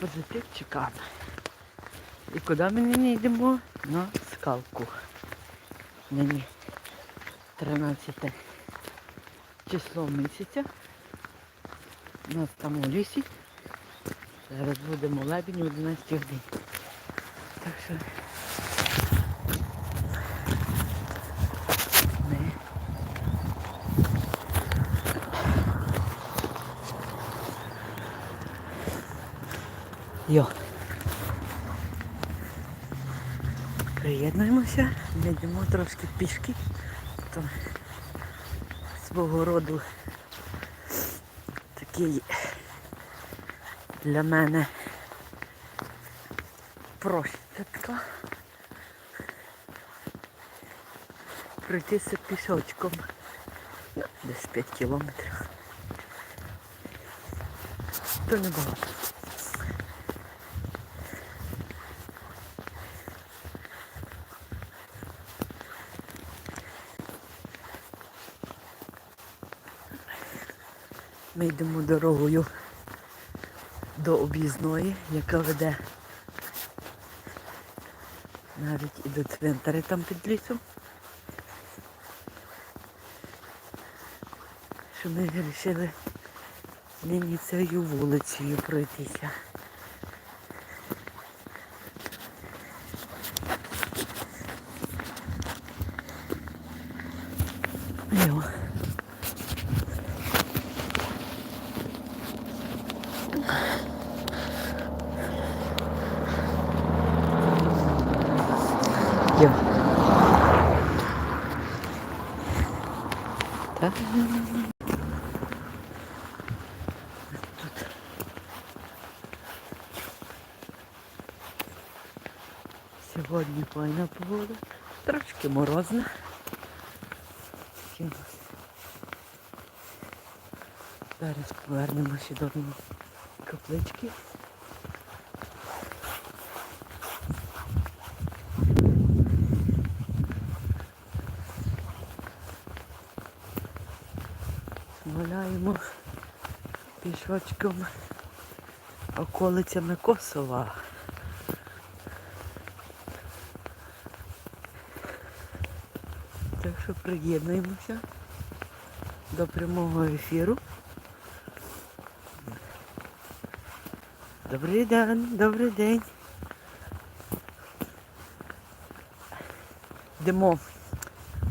Позитив чекати. І куди ми нині йдемо? На скалку. Нині 13 число місяця. У нас там у лісі. Зараз будемо лебінь в 11 годин. Так що ми Йо. Приєднуємося, йдемо трошки пішки. То свого роду такий для мене прощатка. Пройтися пішочком. Ну, Десь 5 кілометрів. То не багато. Ми йдемо дорогою до об'їзної, яка веде навіть і до цвинтаря там під лісом. Що ми вирішили нині цією вулицею пройтися. Йо. Так. Сьогодні файна погода. Трошки морозна. Зараз повернемося до каплички. Гуляємо пішочком околицями Косова. Так що приєднуємося до прямого ефіру. Добрий день, добрий день. Йдемо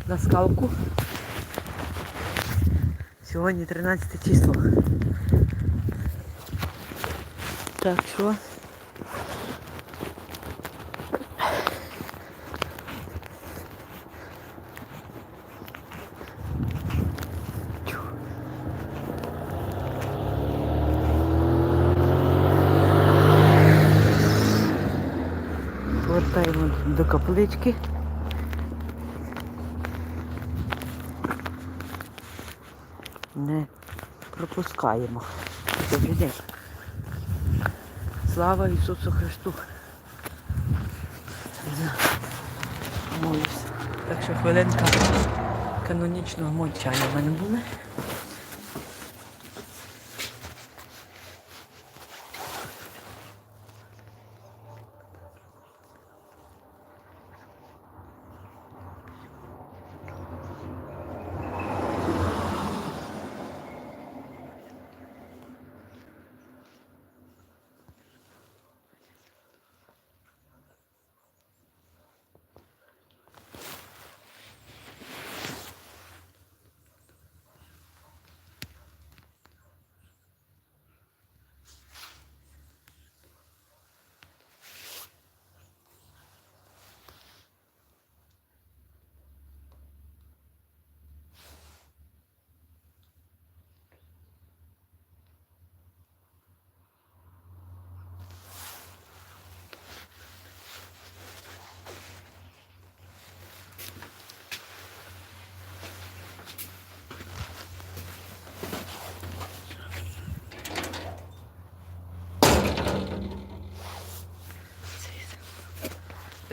на скалку. Сьогодні 13 число. Так що. Повертаємо до каплички. Не пропускаємо. Добрий день. Слава Ісусу Христу. Молюсь. Так що хвилинка канонічного мовчання в мене буде.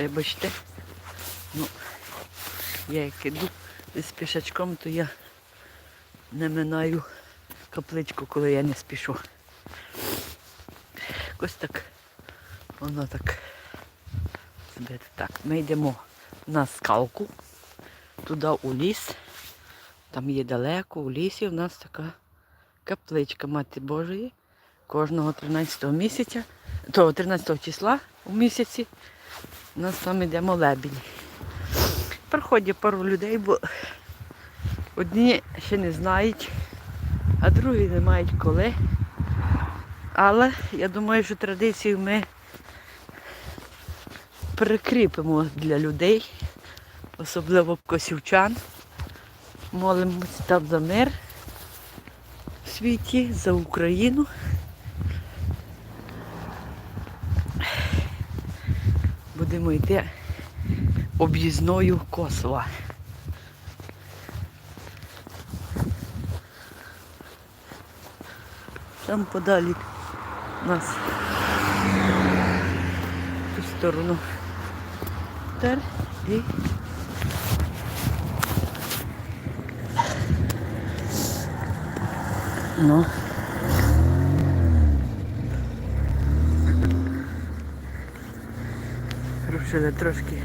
Вибачте. Ну, я як іду з пішачком, то я не минаю капличку, коли я не спішу. Якось так. Воно так. Собі так. Ми йдемо на скалку. Туди у ліс. Там є далеко, у лісі у нас така капличка Мати Божої. Кожного 13 місяця, то 13 числа у місяці у нас там йде молебень. Приходять пару людей, бо одні ще не знають, а другі не мають коли. Але я думаю, що традицію ми прикріпимо для людей, особливо косівчан. Молимося там за мир в світі, за Україну. Будемо йти об'їзною Косова. Там подалі нас ту сторону тер і ну. Рушили трошки.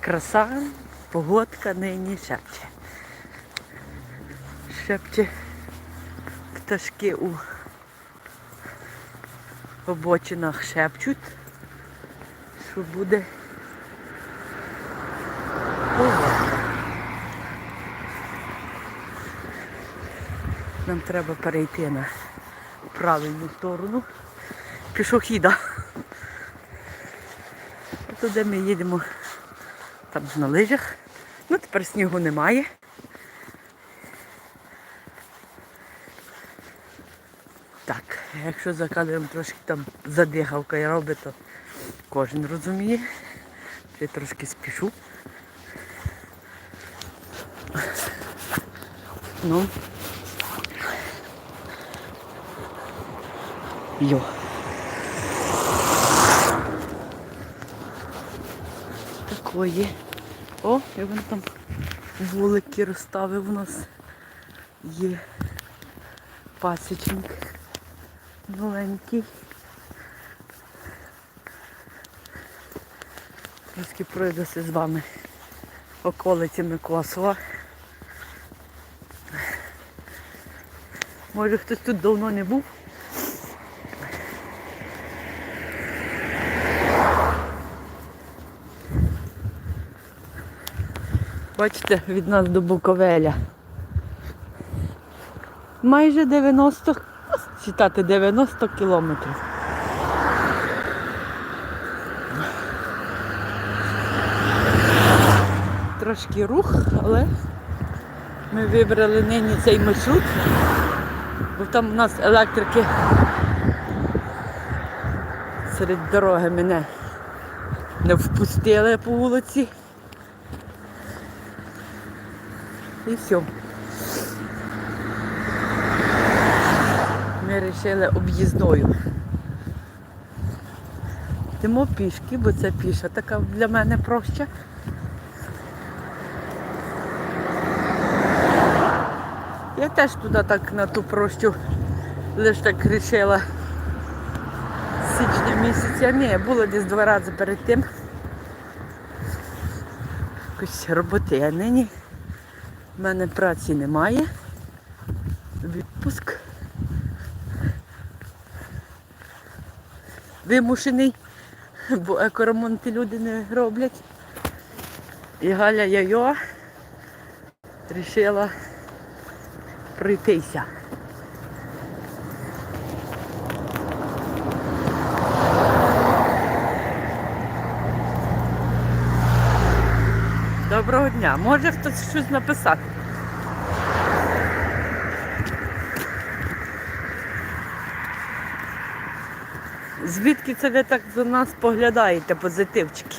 Краса, погодка нині шепче. Шепче пташки у обочинах шепчуть, що буде погодка. Нам треба перейти на правильну сторону пішохіда. А туди ми їдемо там на лижах. Ну, тепер снігу немає. Так, якщо за кадром трошки там задихавка і робить, то кожен розуміє. Я трошки спішу. Ну. Йо. Такої. О, і він там вулики розставив у нас. Є пасічник маленький. Трошки пройдуся з вами околицями Косова. Може хтось тут давно не був. Бачите, від нас до Буковеля. Майже 90, читати 90 кілометрів. Трошки рух, але ми вибрали нині цей маршрут, бо там у нас електрики серед дороги мене не впустили по вулиці. І все. Ми вирішили об'їзною. Йдемо пішки, бо це піша така для мене проща. Я теж туди так на ту прощу лише так вирішила з січня місяця. Ні, було десь два рази перед тим. Якось роботи, а нині. У мене праці немає. Відпуск. Вимушений, бо екоремонти люди не роблять. І Галя Яйо вирішила пройтися. Доброго дня. Може хтось щось написати? Звідки це ви так за нас поглядаєте, позитивчики?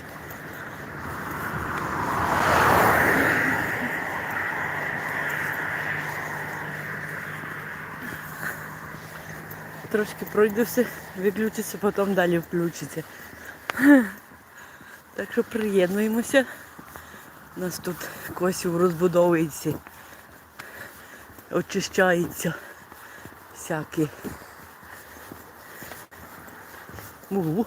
Трошки пройдуся, виключиться, потім далі включиться. Так що приєднуємося. У нас тут косів розбудовується, очищається всякі мугу.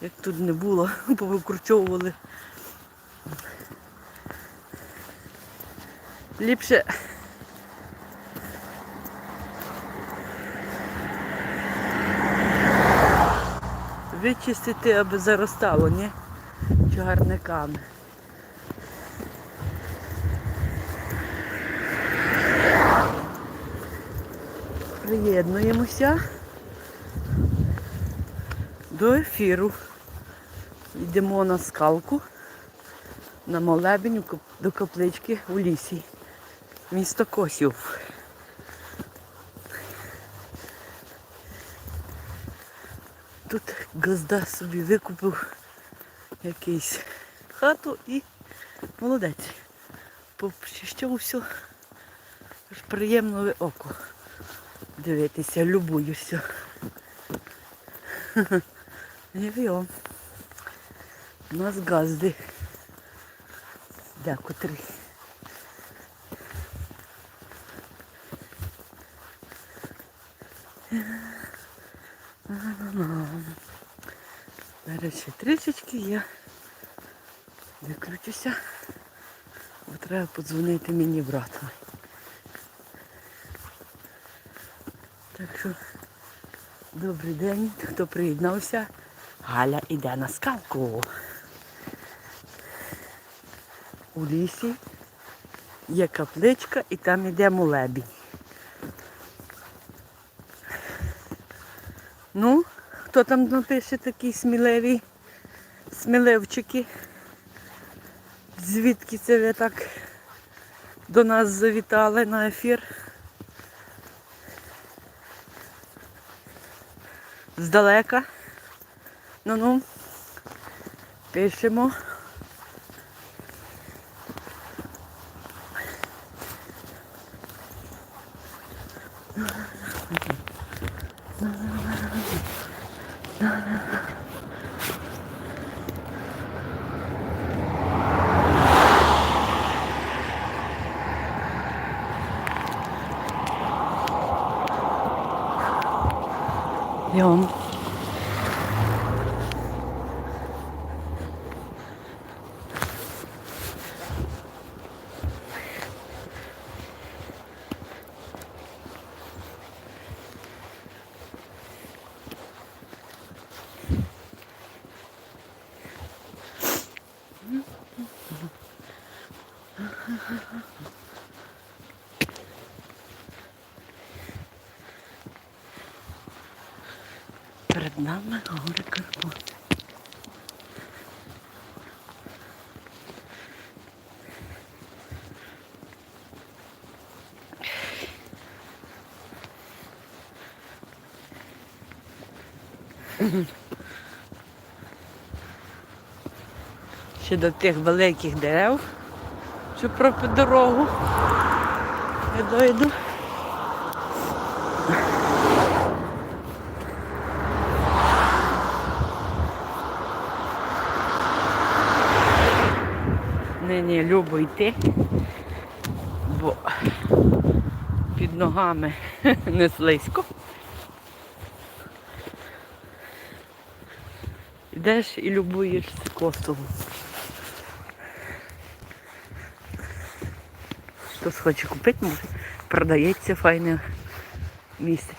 Як тут не було, повикручовували. Ліпше вичистити, аби заростало, ні? Чагарниками. Приєднуємося до ефіру. Йдемо на скалку на молебень до каплички у лісі. Місто Косів. Тут газда собі викупив якийсь хату і молодець. Почищав все. Аж приємно око дивитися, любуюся. Вйом. У нас газди. Декотрі. Зараз ще трішечки я викручуся. Треба подзвонити мені брату. Так що добрий день, хто приєднався. Галя йде на скалку. У лісі є капличка і там йде молебінь. Ну, хто там напише такі сміливі сміливчики? Звідки це ви так до нас завітали на ефір? Здалека. Ну-ну. Пишемо. Перед нами гори Карпати. Ще до тих великих дерев, що пропи дорогу. Я дойду. Нині любо йти, бо під ногами не слизько. Йдеш і любуєшся костолом. Хтось хоче купити, може, продається файне місце.